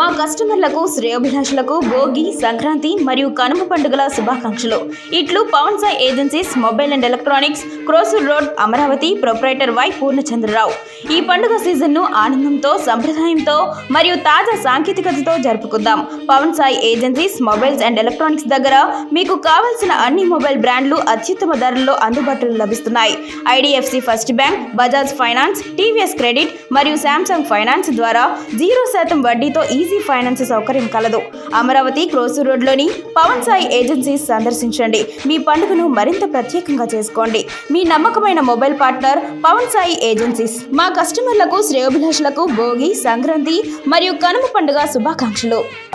మా కస్టమర్లకు శ్రేయోభిలాషులకు భోగి సంక్రాంతి మరియు కనుమ పండుగల శుభాకాంక్షలు. ఇట్లు Pavan Sai agencies mobile and electronics Krosur road Amaravati proprietor Y Purnachandrarao. ఈ పండుగ సీజన్ను ఆనందంతో సంప్రదాయంతో మరియు తాజా సాంకేతికతతో జరుపుకుందాం. Pavan Sai agencies mobiles and electronics దగ్గర మీకు కావలసిన అన్ని మొబైల్ బ్రాండ్లు అత్యుత్తమ ధరల్లో అందుబాటులో లభిస్తున్నాయి. IDFC first bank Bajaj finance TVS credit మరియు శాంసంగ్ ఫైనాన్స్ ద్వారా జీరో శాతం వడ్డీతో ఈజీ ఫైనాన్స్ సౌకర్యం కలదు. అమరావతి క్రోసు రోడ్లోని పవన్ సాయి ఏజెన్సీస్ సందర్శించండి. మీ పండుగను మరింత ప్రత్యేకంగా చేసుకోండి. మీ నమ్మకమైన mobile partner Pavan Sai agencies. మా కస్టమర్లకు శ్రేయోభిలాషులకు భోగి సంక్రాంతి మరియు కనుమ పండుగ శుభాకాంక్షలు.